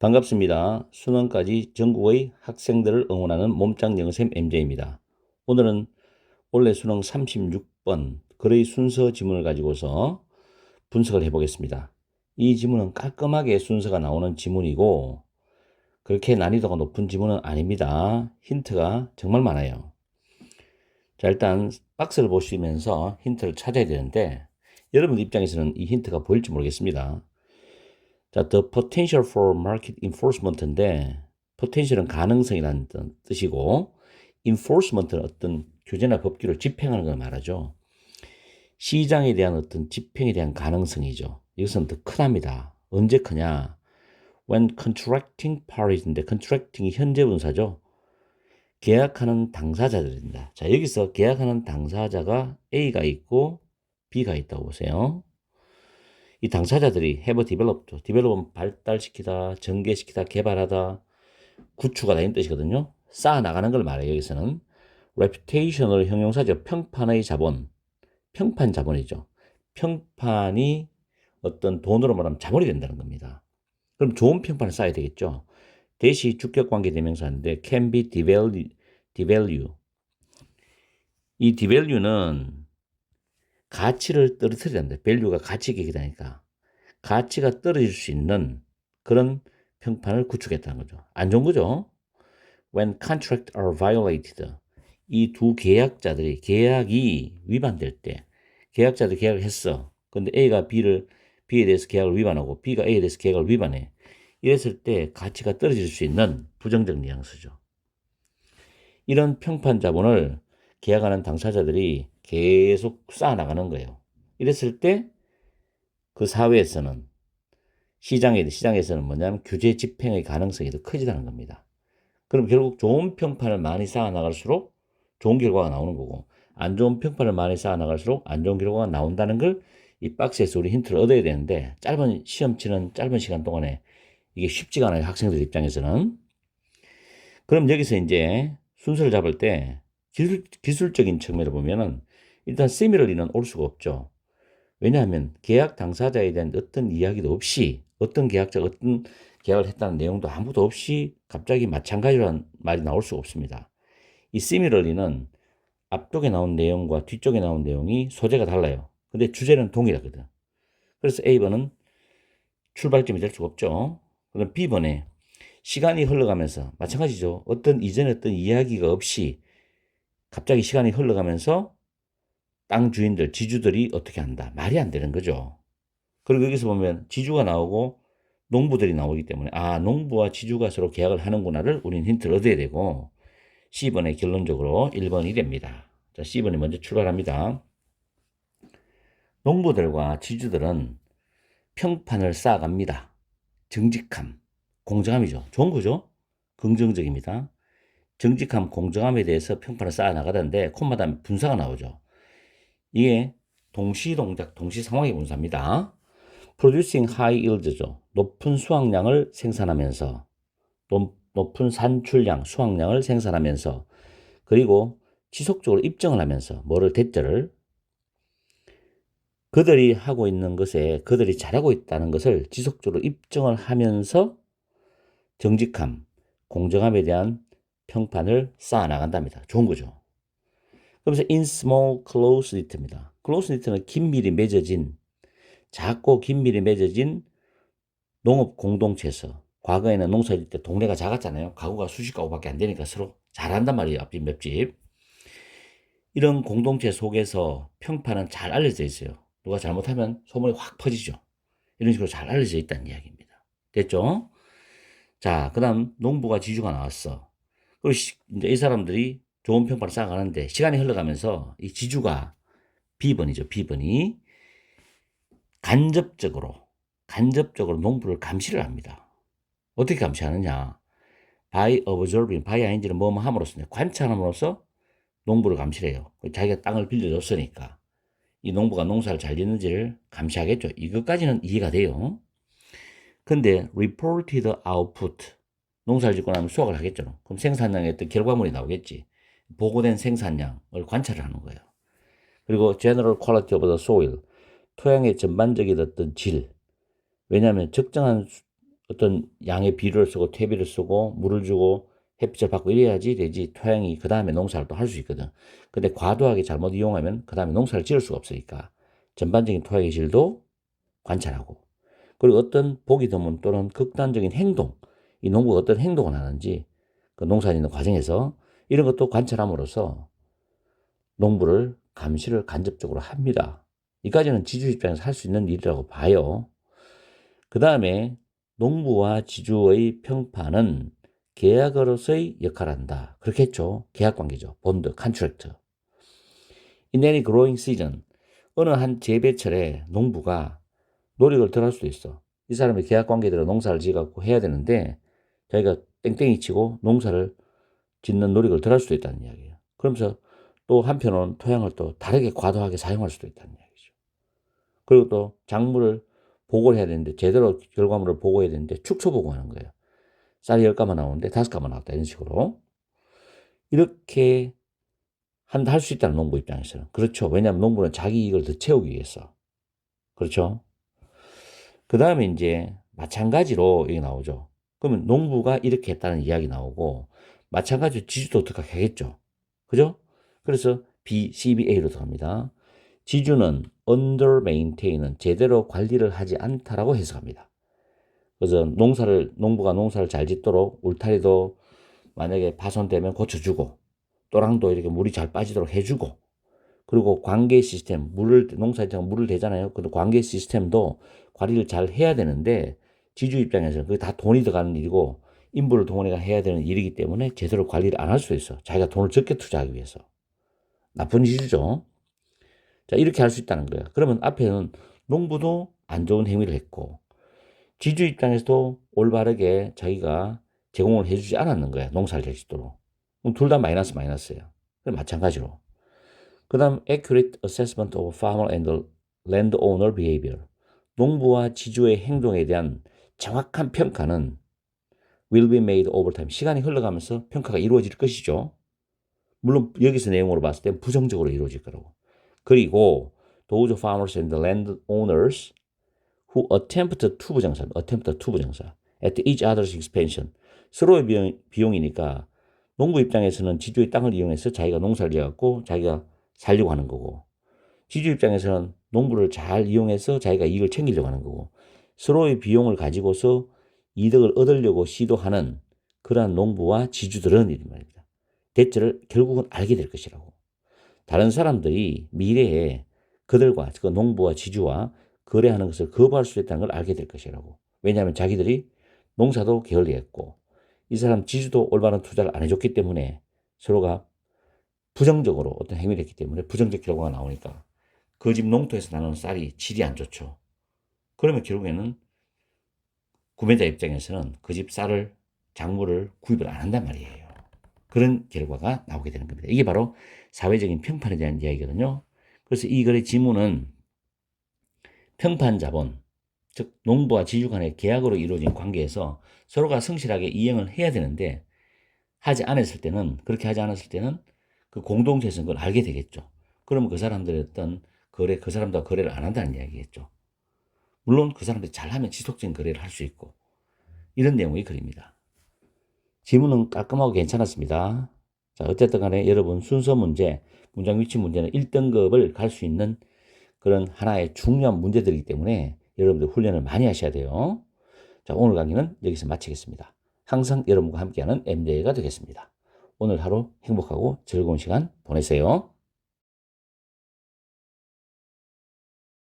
반갑습니다. 수능까지 전국의 학생들을 응원하는 몸짱 영쌤 MJ입니다. 오늘은 올해 수능 36번 글의 순서 지문을 가지고서 분석을 해보겠습니다. 이 지문은 깔끔하게 순서가 나오는 지문이고 그렇게 난이도가 높은 지문은 아닙니다. 힌트가 정말 많아요. 자 일단 박스를 보시면서 힌트를 찾아야 되는데 여러분 입장에서는 이 힌트가 보일지 모르겠습니다. 자, the potential for market enforcement인데 potential은 가능성이라는 뜻이고 enforcement는 어떤 규제나 법규를 집행하는 걸 말하죠. 시장에 대한 어떤 집행에 대한 가능성이죠. 이것은 더 크답니다. 언제 크냐? When contracting parties인데 contracting이 현재 분사죠. 계약하는 당사자들입니다. 자, 여기서 계약하는 당사자가 A가 있고 B가 있다고 보세요. 이 당사자들이 have developed, develop은 발달시키다, 전개시키다, 개발하다, 구축하다 이런 뜻이거든요. 쌓아 나가는 걸 말해요. 여기서는 reputation을 형용사죠. 평판의 자본, 평판 자본이죠. 평판이 어떤 돈으로 말하면 자본이 된다는 겁니다. 그럼 좋은 평판을 쌓아야 되겠죠. 대시 주격관계 대명사인데 can be devalue, devalue. 이 devalue는 가치를 떨어뜨려야 합니다. 밸류가 가치가 얘기하니까 가치가 떨어질 수 있는 그런 평판을 구축했다는 거죠. 안 좋은 거죠. When contract are violated. 이 두 계약자들이 계약이 위반될 때 계약자들 계약을 했어. 근데 A가 B를 B에 대해서 계약을 위반하고 B가 A에 대해서 계약을 위반해. 이랬을 때 가치가 떨어질 수 있는 부정적 뉘앙스죠. 이런 평판 자본을 계약하는 당사자들이 계속 쌓아나가는 거예요. 이랬을 때 그 사회에서는 시장에, 시장에서는 뭐냐면 규제 집행의 가능성이 더 커지다는 겁니다. 그럼 결국 좋은 평판을 많이 쌓아나갈수록 좋은 결과가 나오는 거고 안 좋은 평판을 많이 쌓아나갈수록 안 좋은 결과가 나온다는 걸 이 박스에서 우리 힌트를 얻어야 되는데 짧은 시험 치는 짧은 시간 동안에 이게 쉽지가 않아요. 학생들 입장에서는. 그럼 여기서 이제 순서를 잡을 때 기술, 기술적인 측면을 보면은 일단 시미럴리는 올 수가 없죠. 왜냐하면 계약 당사자에 대한 어떤 이야기도 없이 어떤 계약자가 어떤 계약을 했다는 내용도 아무도 없이 갑자기 마찬가지라는 말이 나올 수가 없습니다. 이 시미럴리는 앞쪽에 나온 내용과 뒤쪽에 나온 내용이 소재가 달라요. 근데 주제는 동일하거든. 그래서 A번은 출발점이 될 수가 없죠. 그럼 B번에 시간이 흘러가면서 마찬가지죠. 어떤 이전에 어떤 이야기가 없이 갑자기 시간이 흘러가면서 땅 주인들, 지주들이 어떻게 한다. 말이 안 되는 거죠. 그리고 여기서 보면 지주가 나오고 농부들이 나오기 때문에 아 농부와 지주가 서로 계약을 하는구나를 우리는 힌트를 얻어야 되고 C번에 결론적으로 1번이 됩니다. 자 C번이 먼저 출발합니다. 농부들과 지주들은 평판을 쌓아갑니다. 정직함, 공정함이죠. 좋은 거죠? 긍정적입니다. 정직함, 공정함에 대해서 평판을 쌓아 나가던데 콤마다 분사가 나오죠. 이게 동시 동작, 동시 상황의 분사입니다. producing high yield죠. 높은 수확량을 생산하면서 높은 산출량, 수확량을 생산하면서 그리고 지속적으로 입증을 하면서 뭐를 대절을 그들이 하고 있는 것에 그들이 잘하고 있다는 것을 지속적으로 입증을 하면서 정직함, 공정함에 대한 평판을 쌓아 나간답니다. 좋은 거죠. 그러면서 in small close knit입니다. close knit는 긴밀히 맺어진 작고 긴밀히 맺어진 농업 공동체에서 과거에는 농사질 때 동네가 작았잖아요. 가구가 수십 가구밖에 안 되니까 서로 잘한단 말이에요. 앞집 옆집. 이런 공동체 속에서 평판은 잘 알려져 있어요. 누가 잘못하면 소문이 확 퍼지죠. 이런 식으로 잘 알려져 있다는 이야기입니다. 됐죠? 자, 그 다음 농부가 지주가 나왔어. 그리고 이제 이 사람들이 좋은 평판을 쌓아가는데 시간이 흘러가면서 이 지주가 B번이죠. B번이 간접적으로 간접적으로 농부를 감시를 합니다. 어떻게 감시하느냐? by observing, by ing는 뭐뭐 함으로써 관찰함으로써 농부를 감시해요. 자기가 땅을 빌려줬으니까 이 농부가 농사를 잘 짓는지를 감시하겠죠. 이것까지는 이해가 돼요. 근데 reported output 농사를 짓고 나면 수확을 하겠죠. 그럼 생산량의 어떤 결과물이 나오겠지. 보고된 생산량을 관찰을 하는 거예요. 그리고 general quality of the soil 토양의 전반적인 어떤 질 왜냐하면 적정한 어떤 양의 비료를 쓰고 퇴비를 쓰고 물을 주고 햇빛을 받고 이래야지 되지 토양이 그 다음에 농사를 또 할 수 있거든. 근데 과도하게 잘못 이용하면 그 다음에 농사를 지을 수가 없으니까 전반적인 토양의 질도 관찰하고 그리고 어떤 보기 드문 또는 극단적인 행동 이 농부가 어떤 행동을 하는지 그 농사 짓는 과정에서 이런 것도 관찰함으로써 농부를 감시를 간접적으로 합니다. 이까지는 지주 입장에서 할 수 있는 일이라고 봐요. 그 다음에 농부와 지주의 평판은 계약으로서의 역할을 한다. 그렇게 했죠. 계약 관계죠. 본드, 컨트랙트. In any growing 어느 한 재배철에 농부가 노력을 덜 할 수도 있어. 이 사람의 계약 관계대로 농사를 지어갖고 해야 되는데 자기가 땡땡이 치고 농사를 짓는 노력을 덜 할 수도 있다는 이야기예요. 그러면서 또 한편으로는 토양을 또 다르게 과도하게 사용할 수도 있다는 이야기죠. 그리고 또 작물을 보고를 해야 되는데 제대로 결과물을 보고해야 되는데 축소 보고하는 거예요. 쌀이 10가마 나오는데 5가마 나왔다 이런 식으로 이렇게 한다 할 수 있다는 농부 입장에서는 그렇죠. 왜냐하면 농부는 자기 이익을 더 채우기 위해서 그렇죠. 그 다음에 이제 마찬가지로 이게 나오죠. 그러면 농부가 이렇게 했다는 이야기 나오고 마찬가지로 지주도 어떻게 하겠죠. 그죠? 그래서 B, CBA로 들어갑니다. 지주는 under maintain은 제대로 관리를 하지 않다라고 해석합니다. 그래서 농사를 농부가 농사를 잘 짓도록 울타리도 만약에 파손되면 고쳐주고 또랑도 이렇게 물이 잘 빠지도록 해주고 그리고 관계 시스템 물을 농사에다가 물을 대잖아요. 그 관계 시스템도 관리를 잘 해야 되는데 지주 입장에서는 그게 다 돈이 들어가는 일이고 인부를 동원해가 해야 되는 일이기 때문에 제대로 관리를 안 할 수도 있어. 자기가 돈을 적게 투자하기 위해서. 나쁜 지주죠. 자, 이렇게 할 수 있다는 거야. 그러면 앞에는 농부도 안 좋은 행위를 했고, 지주 입장에서도 올바르게 자기가 제공을 해주지 않았는 거야. 농사를 잘 짓도록. 둘다 마이너스 마이너스예요. 마찬가지로. 그 다음, accurate assessment of farmer and landowner behavior. 농부와 지주의 행동에 대한 정확한 평가는 will be made over time. 시간이 흘러가면서 평가가 이루어질 것이죠. 물론 여기서 내용으로 봤을 때 부정적으로 이루어질 거라고. 그리고 those farmers and the landowners who attempted to 부정사, attempted to 부정사, at each other's expansion. 서로의 비용, 비용이니까 농부 입장에서는 지주의 땅을 이용해서 자기가 농사를 지어갖고 자기가 살려고 하는 거고 지주 입장에서는 농부를 잘 이용해서 자기가 이익을 챙기려고 하는 거고 서로의 비용을 가지고서 이득을 얻으려고 시도하는 그러한 농부와 지주들은 이런 말입니다. 대체를 결국은 알게 될 것이라고. 다른 사람들이 미래에 그들과 그 농부와 지주와 거래하는 것을 거부할 수 있다는 걸 알게 될 것이라고. 왜냐하면 자기들이 농사도 게을리했고 이 사람 지주도 올바른 투자를 안 해줬기 때문에 서로가 부정적으로 어떤 행위를 했기 때문에 부정적 결과가 나오니까 그 집 농토에서 나는 쌀이 질이 안 좋죠. 그러면 결국에는 구매자 입장에서는 그 집 쌀을 작물을 구입을 안 한단 말이에요. 그런 결과가 나오게 되는 겁니다. 이게 바로 사회적인 평판에 대한 이야기거든요. 그래서 이 글의 지문은 평판 자본, 즉 농부와 지주 간의 계약으로 이루어진 관계에서 서로가 성실하게 이행을 해야 되는데 하지 않았을 때는 그렇게 하지 않았을 때는 그 공동체에서 그걸 알게 되겠죠. 그러면 그 사람들의 어떤 거래 그 사람과 거래를 안 한다는 이야기겠죠. 물론 그 사람들이 잘하면 지속적인 거래를 할 수 있고 이런 내용의 글입니다. 지문은 깔끔하고 괜찮았습니다. 자, 어쨌든 간에 여러분 순서 문제, 문장 위치 문제는 1등급을 갈 수 있는 그런 하나의 중요한 문제들이기 때문에 여러분들 훈련을 많이 하셔야 돼요. 자, 오늘 강의는 여기서 마치겠습니다. 항상 여러분과 함께하는 MJ가 되겠습니다. 오늘 하루 행복하고 즐거운 시간 보내세요.